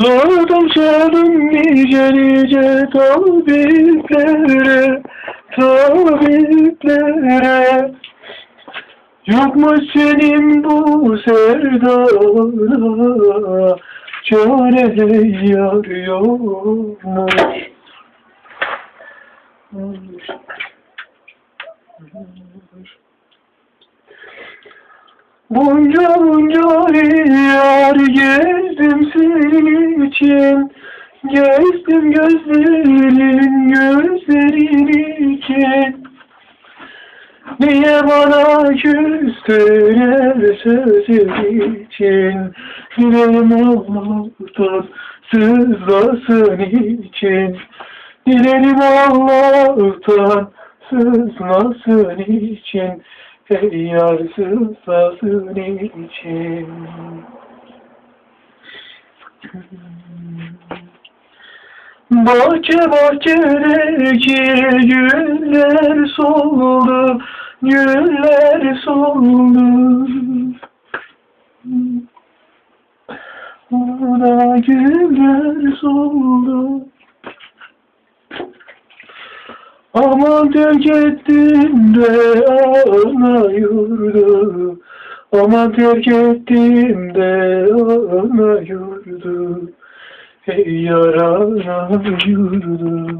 Sordum sordum nice nice tabiplere, tabiplere. Yok mu senin bu sevdana çare yar yokmuş. Bunca bunca senin için Gezdim gözlerin gözlerin için. Niye bana küstün her sözün için Dilerim Allah'tan sızlasın için. Dilerim Allah'tan sızlasın için. Ey yar sızlasın için Bahçe bahçedeki güller soldu, güller soldu. Orada güller soldu. Aman terk ettim de ana yurdu. Aman terk ettim de ana yurdu. Ey yarana yurdu.